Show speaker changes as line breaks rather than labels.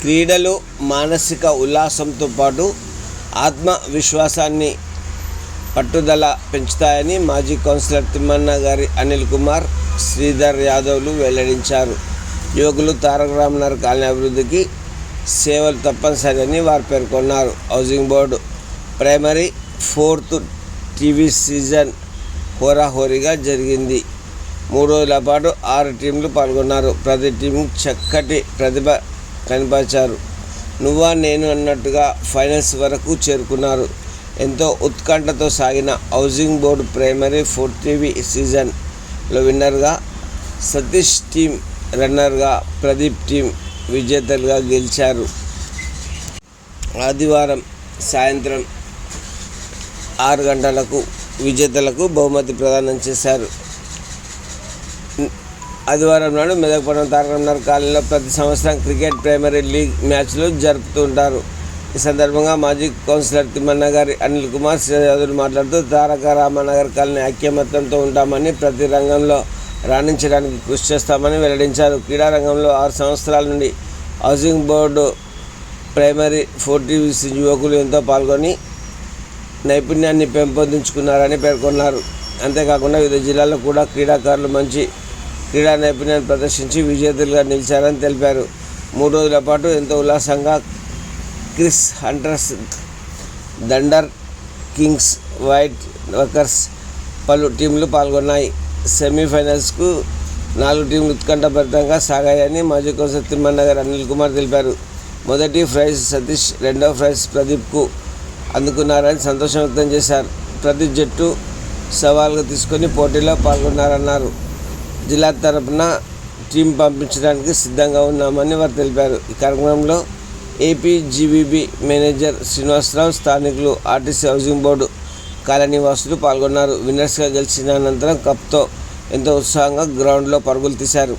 క్రీడలు మానసిక ఉల్లాసంతో పాటు ఆత్మవిశ్వాసాన్ని పట్టుదల పెంచుతాయని మాజీ కౌన్సిలర్ తిమ్మన్న గారి అనిల్ కుమార్ శ్రీధర్ యాదవ్లు వెల్లడించారు. యువకులు తారక రామనగర్ కాలనీ అభివృద్ధికి సేవలు తప్పనిసరి వారు పేర్కొన్నారు. Housing board primary fourth TV season హోరాహోరీగా జరిగింది. మూడు రోజుల పాటు ఆరు టీంలు పాల్గొన్నారు. ప్రతి టీం చక్కటి ప్రతిభ కనపరిచారు నువ్వా నేను అన్నట్టుగా ఫైనల్స్ వరకు చేరుకున్నారు. ఎంతో ఉత్కంఠతో సాగిన housing board primary four TV సీజన్లో విన్నర్గా సతీష్ టీం రన్నర్గా ప్రదీప్ టీం విజేతలుగా గెలిచారు. ఆదివారం సాయంత్రం ఆరు గంటలకు విజేతలకు బహుమతి ప్రదానం చేశారు. ఆదివారం నాడు మెదక్పట్నం తారకరామనగర్ కాలనీలో ప్రతి సంవత్సరం క్రికెట్ ప్రైమరీ లీగ్ మ్యాచ్లు జరుపుతుంటారు. ఈ సందర్భంగా మాజీ కౌన్సిలర్ తిమ్మన్న గారి అనిల్ కుమార్ శ్రీయాదులు మాట్లాడుతూ తారక రామనగర్ కాలనీ ఐక్యమత్యంతో ఉంటామని ప్రతి రంగంలో రాణించడానికి కృషి చేస్తామని వెల్లడించారు. క్రీడా రంగంలో ఆరు సంవత్సరాల నుండి హౌసింగ్ బోర్డు ప్రైమరీ ఫోర్ యువకులు ఎంతో పాల్గొని నైపుణ్యాన్ని పెంపొందించుకున్నారని పేర్కొన్నారు. అంతేకాకుండా వివిధ జిల్లాల్లో కూడా క్రీడాకారులు మంచి క్రీడా నైపుణ్యాన్ని ప్రదర్శించి విజేతలుగా నిలిచారని తెలిపారు. మూడు రోజుల పాటు ఎంతో ఉల్లాసంగా Chris hunters thunder kings white workers పలు టీంలు పాల్గొన్నాయి. సెమీఫైనల్స్కు నాలుగు టీంలు ఉత్కంఠభరితంగా సాగాయని మాజీ కౌన్సిలర్ తిమ్మన్న అనిల్ కుమార్ తెలిపారు. మొదటి ప్రైజ్ సతీష్ రెండవ ప్రైజ్ ప్రదీప్కు అందుకున్నారని సంతోషం వ్యక్తం చేశారు. ప్రతి జట్టు సవాల్గా తీసుకొని పోటీలో పాల్గొన్నారన్నారు. జిల్లా తరపున టీం పంపించడానికి సిద్ధంగా ఉన్నామని వారు తెలిపారు. ఈ కార్యక్రమంలో ఏపీజీవీబీ మేనేజర్ శ్రీనివాసరావు స్థానికులు ఆర్టీసీ హౌసింగ్ బోర్డు కాలనీవాసులు పాల్గొన్నారు. విన్నర్స్గా గెలిచిన అనంతరం కప్తో ఎంతో ఉత్సాహంగా గ్రౌండ్లో పరుగులు తీశారు.